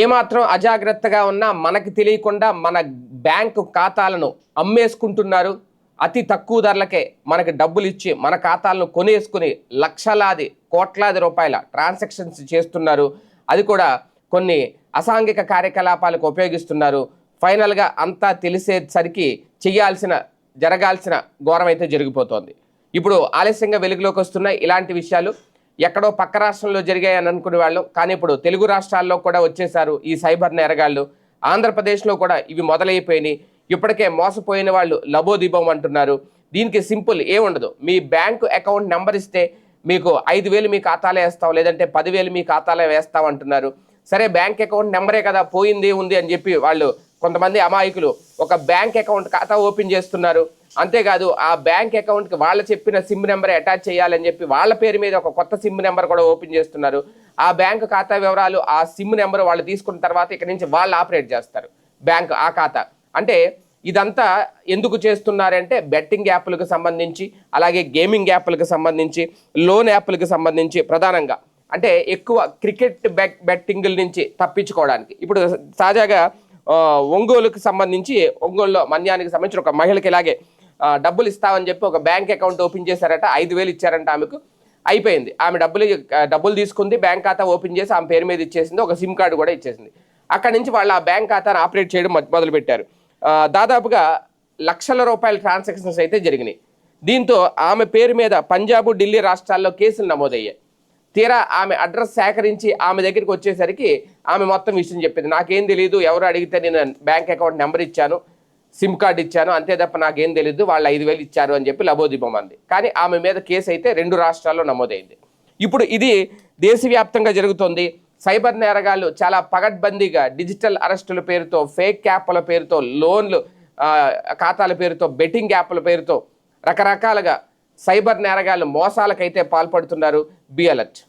ఏమాత్రం అజాగ్రత్తగా ఉన్నా మనకి తెలియకుండా మన బ్యాంకు ఖాతాలను అమ్మేసుకుంటున్నారు. అతి తక్కువ ధరలకే మనకి డబ్బులు ఇచ్చి మన ఖాతాలను కొనేసుకుని లక్షలాది కోట్లాది రూపాయల ట్రాన్సాక్షన్స్ చేస్తున్నారు. అది కూడా కొన్ని అసాంఘిక కార్యకలాపాలకు ఉపయోగిస్తున్నారు. ఫైనల్గా అంతా తెలిసేసరికి చేయాల్సిన జరగాల్సిన ఘోరం అయితే జరిగిపోతోంది. ఇప్పుడు ఆలస్యంగా వెలుగులోకి వస్తున్నాయి ఇలాంటి విషయాలు. ఎక్కడో పక్క రాష్ట్రంలో జరిగాయని అనుకునే వాళ్ళు. కానీ ఇప్పుడు తెలుగు రాష్ట్రాల్లో కూడా వచ్చేసారు ఈ సైబర్ నేరగాళ్ళు. ఆంధ్రప్రదేశ్లో కూడా ఇవి మొదలైపోయినాయి. ఇప్పటికే మోసపోయిన వాళ్ళు లబోదీపం అంటున్నారు. దీనికి సింపుల్ ఏముండదు మీ బ్యాంకు అకౌంట్ నెంబర్ ఇస్తే మీకు ఐదు వేలు మీ ఖాతాలో వేస్తాం లేదంటే పదివేలు మీ ఖాతాలో వేస్తాం అంటున్నారు. సరే బ్యాంక్ అకౌంట్ నెంబరే కదా పోయింది ఉంది అని చెప్పి వాళ్ళు కొంతమంది అమాయకులు ఒక బ్యాంక్ అకౌంట్ ఖాతా ఓపెన్ చేస్తున్నారు. అంతేకాదు ఆ బ్యాంక్ అకౌంట్కి వాళ్ళు చెప్పిన సిమ్ నెంబర్ అటాచ్ చేయాలని చెప్పి వాళ్ళ పేరు మీద ఒక కొత్త సిమ్ నెంబర్ కూడా ఓపెన్ చేస్తున్నారు. ఆ బ్యాంక్ ఖాతా వివరాలు ఆ సిమ్ నెంబర్ వాళ్ళు తీసుకున్న తర్వాత ఇక్కడ నుంచి వాళ్ళు ఆపరేట్ చేస్తారు. బ్యాంక్ ఆ ఖాతా. అంటే ఇదంతా ఎందుకు చేస్తున్నారంటే బెట్టింగ్ యాప్లకు సంబంధించి అలాగే గేమింగ్ యాప్లకు సంబంధించి లోన్ యాప్లకు సంబంధించి ప్రధానంగా. అంటే ఎక్కువ క్రికెట్ బెట్ బెట్టింగుల నుంచి తప్పించుకోవడానికి. ఇప్పుడు తాజాగా ఒంగోలుకు సంబంధించి ఒంగోలులో మన్యానికి సంబంధించిన ఒక మహిళకి ఇలాగే డబ్బులు ఇస్తామని చెప్పి ఒక బ్యాంక్ అకౌంట్ ఓపెన్ చేశారట ఐదు వేలు ఇచ్చారంట ఆమెకు. అయిపోయింది. ఆమె డబ్బులు డబ్బులు తీసుకుంది బ్యాంక్ ఖాతా ఓపెన్ చేసి ఆమె పేరు మీద ఇచ్చేసింది ఒక సిమ్ కార్డు కూడా ఇచ్చేసింది. అక్కడి నుంచి వాళ్ళు ఆ బ్యాంక్ ఖాతాను ఆపరేట్ చేయడం మొదలుపెట్టారు. దాదాపుగా లక్షల రూపాయల ట్రాన్సాక్షన్స్ అయితే జరిగినాయి. దీంతో ఆమె పేరు మీద పంజాబ్ ఢిల్లీ రాష్ట్రాల్లో కేసులు నమోదయ్యాయి. తీరా ఆమె అడ్రస్ సేకరించి ఆమె దగ్గరికి వచ్చేసరికి ఆమె మొత్తం విషయం చెప్పింది. నాకేం తెలియదు ఎవరు అడిగితే నేను బ్యాంక్ అకౌంట్ నెంబర్ ఇచ్చాను. సిమ్ కార్డ్ ఇచ్చాను అంతే తప్ప నాకేం తెలియదు వాళ్ళు ఐదు వేలు ఇచ్చారు అని చెప్పి లబోదీపం అంది. కానీ ఆమె మీద కేసు అయితే రెండు రాష్ట్రాల్లో నమోదైంది. ఇప్పుడు ఇది దేశవ్యాప్తంగా జరుగుతోంది. సైబర్ నేరగాళ్ళు చాలా పగడ్బందీగా డిజిటల్ అరెస్టుల పేరుతో ఫేక్ యాప్ల పేరుతో లోన్లు ఖాతాల పేరుతో బెట్టింగ్ యాప్ల పేరుతో రకరకాలుగా సైబర్ నేరగాళ్ళు మోసాలకైతే పాల్పడుతున్నారు. Be alert.